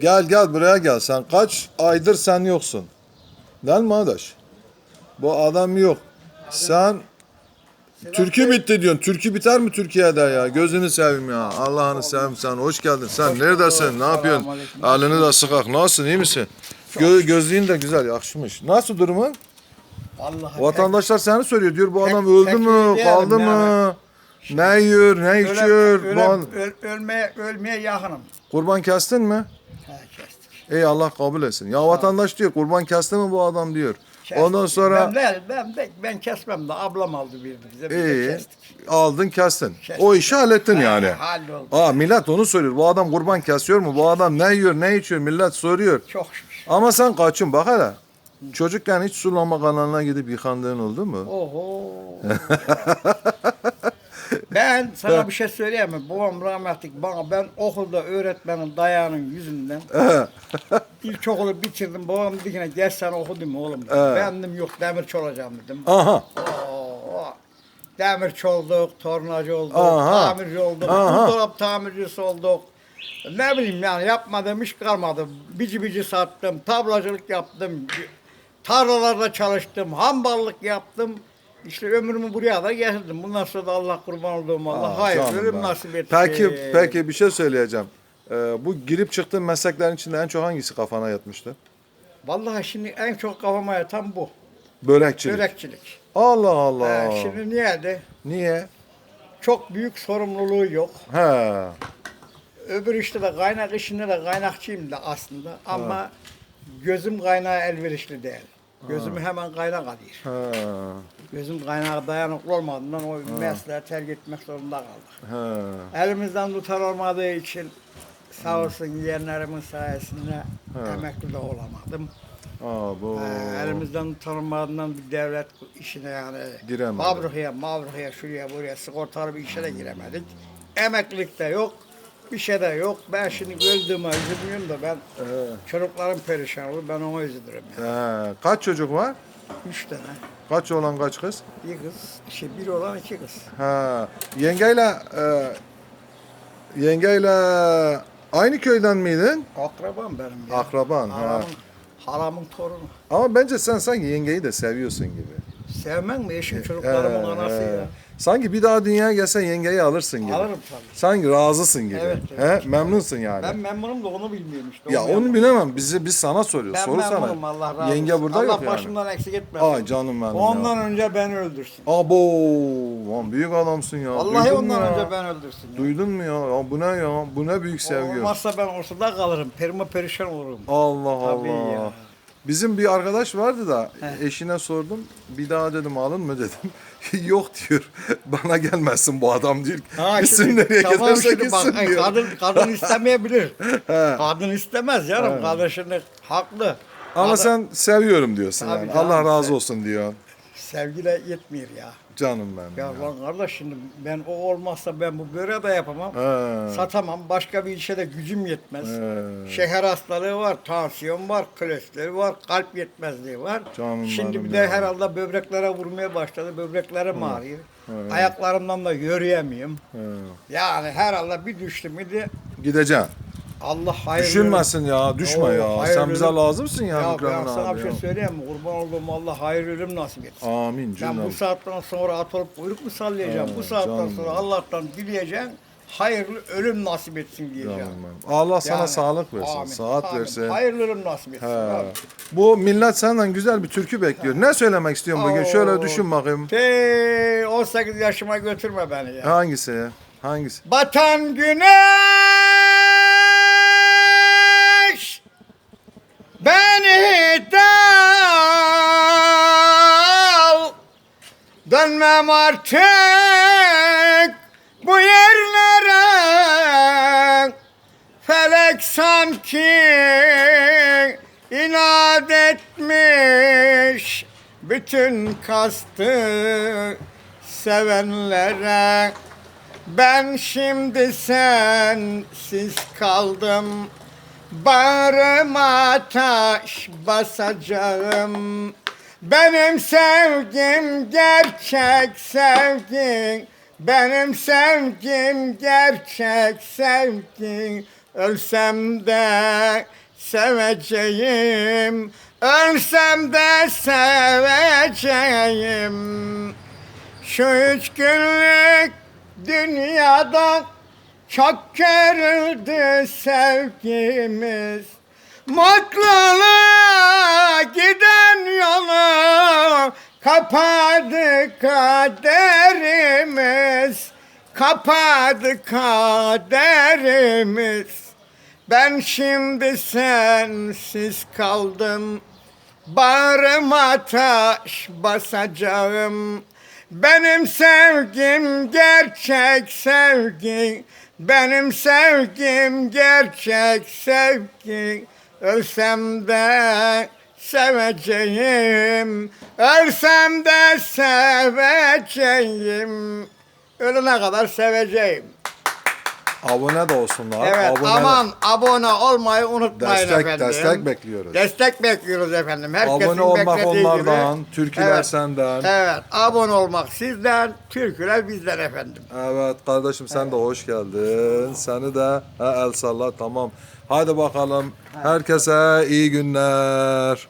Gel gel buraya gel. Sen kaç aydır sen yoksun. Değil mi arkadaş? Bu adam yok. Sen Türkü bitti diyorsun. Türkü biter mi Türkiye'de ya? Gözünü seveyim ya. Allah'ını seveyim sen. Hoş geldin. Sen neredesin? Ne yapıyorsun? Elini de sıkak. Nasılsın? iyi misin? Gö gözlüğün de güzel yakışmış. Nasıl durumun? Vallahi Vatandaşlar seni soruyor. Diyor bu adam öldü mü? Kaldı mı? Ne yiyor? Ne içiyor? ölmeye, ölmeye yakınım. Kurban kestin mi? Ha, kestik. Ey Allah kabul etsin. Ya vatandaş diyor kurban kesti mi bu adam diyor. Kestik. Ondan sonra Ben, ben, ben, ben kesmem de ablam aldı bir bize. Biz de iyi kestik. aldın kestin. Kestik. O işi hallettin yani. Ha, Halloldu. Aa millet onu soruyor. Bu adam kurban kesiyor mu? Bu adam ne yiyor, ne içiyor? Millet soruyor. Çok şükür. Ama sen kaçın bak hele. Çocukken hiç sulama kanalına gidip yıkandığın oldu mu? Oho. ben sana bir şey söyleyeyim mi? Babam rahmetlik bana ben okulda öğretmenin dayağının yüzünden ilkokulu bitirdim. Babam dedi ki geç sen okudun mu oğlum? Dedi. Evet. Ben dedim yok demirçi olacağım dedim. Aha. Oo, Demirçi olduk, tornacı olduk, Aha. tamirci olduk, Aha. buzdolap tamircisi olduk. Ne bileyim yani yapmadığım iş kalmadı. Bici bici sattım, tablacılık yaptım, tarlalarda çalıştım, hamballık yaptım. İşte ömrümü buraya da getirdim. Bundan sonra da Allah kurban olduğum Allah hayır ölüm nasip etsin. Peki, peki bir şey söyleyeceğim. Ee, bu girip çıktığın mesleklerin içinde en çok hangisi kafana yatmıştı? Vallahi şimdi en çok kafama yatan bu. Börekçilik. Börekçilik. Allah Allah. Ha, şimdi niye de? Niye? Çok büyük sorumluluğu yok. He. Öbür işte de kaynak işinde de kaynakçıyım da aslında ama gözüm kaynağa elverişli değil. Gözümü hemen kaynak alıyor. He. Gözüm kaynağa dayanıklı olmadığından o mesleği terk etmek zorunda kaldık. He. Elimizden tutar olmadığı için sağ olsun yeğenlerimin sayesinde emekli de olamadım. Aa, bu. Ee, elimizden tutar olmadığından bir devlet işine yani Giremedi. fabrikaya, mavrikaya, şuraya buraya sigortalı bir işe de giremedik. Emeklilik de yok. Bir şey de yok. Ben şimdi öldüğüme üzülmüyorum da ben çocuklarım perişan olur. Ben ona üzülürüm. Yani. He. Kaç çocuk var? Üç tane. Kaç oğlan kaç kız? Bir kız, şey, bir olan iki kız. Ha. Yengeyle e, yengeyle aynı köyden miydin? Akrabam benim ya. Akraban. Ha. Halamın, halamın torunu. Ama bence sen sanki yengeyi de seviyorsun gibi. Sevmem mi eşim çocuklarımın He, anası he. ya? Sanki bir daha dünyaya gelsen yengeyi alırsın gibi. Alırım tabii. Sanki razısın gibi. Evet, evet. He? Memnunsun yani. Ben memnunum da onu bilmiyorum işte. ya onu bilemem. Bizi biz sana soruyoruz. Ben Soru memnunum sana. Allah razı Yenge olsun. burada Allah yok yani. başımdan eksik etmesin. Ay canım benim Ondan ya. önce beni öldürsün. Abo, lan büyük adamsın ya. Vallahi Duydun ondan ya? önce ben öldürsün. ya. Duydun mu ya? ya? Bu ne ya? Bu ne büyük sevgi. Olmazsa ben ortada kalırım. Perime perişan olurum. Allah Tabii Allah. ya. Bizim bir arkadaş vardı da eşine sordum. Bir daha dedim alın mı dedim. Yok diyor. Bana gelmesin bu adam diyor. Ha, Gitsin şimdi- nereye tamam giderse şimdi gitsin bak, ay, diyor. Kadın, kadın istemeyebilir. He. kadın istemez canım. Kadın şimdi haklı. Ama Kadın- sen seviyorum diyorsun Tabii yani. canım, Allah razı olsun diyor. Sevgiyle yetmiyor ya. Canım benim. Ya Ya. lan kardeş şimdi ben o olmazsa ben bu böreği de yapamam. He. Satamam. Başka bir işe de gücüm yetmez. He. Şeker hastalığı var, tansiyon var, kolesterol var, kalp yetmezliği var. Canım Şimdi benim bir de ya. herhalde böbreklere vurmaya başladı. Böbreklerim ağrıyor. Ayaklarımdan da yürüyemiyorum. He. Yani herhalde bir düştü müydü Gideceksin. Allah hayırlı. Düşünmesin ya. Düşme Oo, ya. hayırlı Sen bize ölüm. lazımsın ya, Ya Mükremin ben sana abi bir şey ya. söyleyeyim mi? Kurban olduğum Allah hayırlı ölüm nasip etsin. Amin Ben bu cümlem. saatten sonra at olup kuyruk mu sallayacağım? Ha, bu saatten canım sonra benim. Allah'tan dileyeceğim. Hayırlı ölüm nasip etsin diyeceğim. Canım benim. Allah sana Yani, sağlık versin. amin, Saat amin. versin. Hayırlı ölüm nasip etsin. He. abi. Bu millet senden güzel bir türkü bekliyor. Ne söylemek istiyorsun bugün? Oo. Şöyle düşün bakayım. Hey, 18 yaşıma götürme beni ya. Hangisi? Hangisi? Batan güneş dönmem artık bu yerlere. Felek sanki inat etmiş bütün kastı sevenlere. Ben şimdi sensiz kaldım Bağrıma taş basacağım Benim sevgim gerçek sevgin. Benim sevgim gerçek sevgin. Ölsem de seveceğim. Ölsem de seveceğim. Şu üç günlük dünyada Çok görüldü sevgimiz. Mutluluğa giden yolu Kapadı kaderimiz Kapadı kaderimiz. Ben şimdi sensiz kaldım Bağrıma taş basacağım. Benim sevgim gerçek sevgi Benim sevgim gerçek sevgi Ölsem de seveceğim Ölsem de seveceğim Ölene kadar seveceğim. Abone de olsunlar. Evet abone aman abone olmayı unutmayın Destek, efendim. destek bekliyoruz. Destek bekliyoruz efendim. Herkesin Abone olmak onlardan, gibi. türküler Evet. senden. Evet abone olmak sizden, türküler bizden efendim. Evet kardeşim sen de hoş geldin. Seni de el salla tamam. Hadi bakalım. Herkese iyi günler.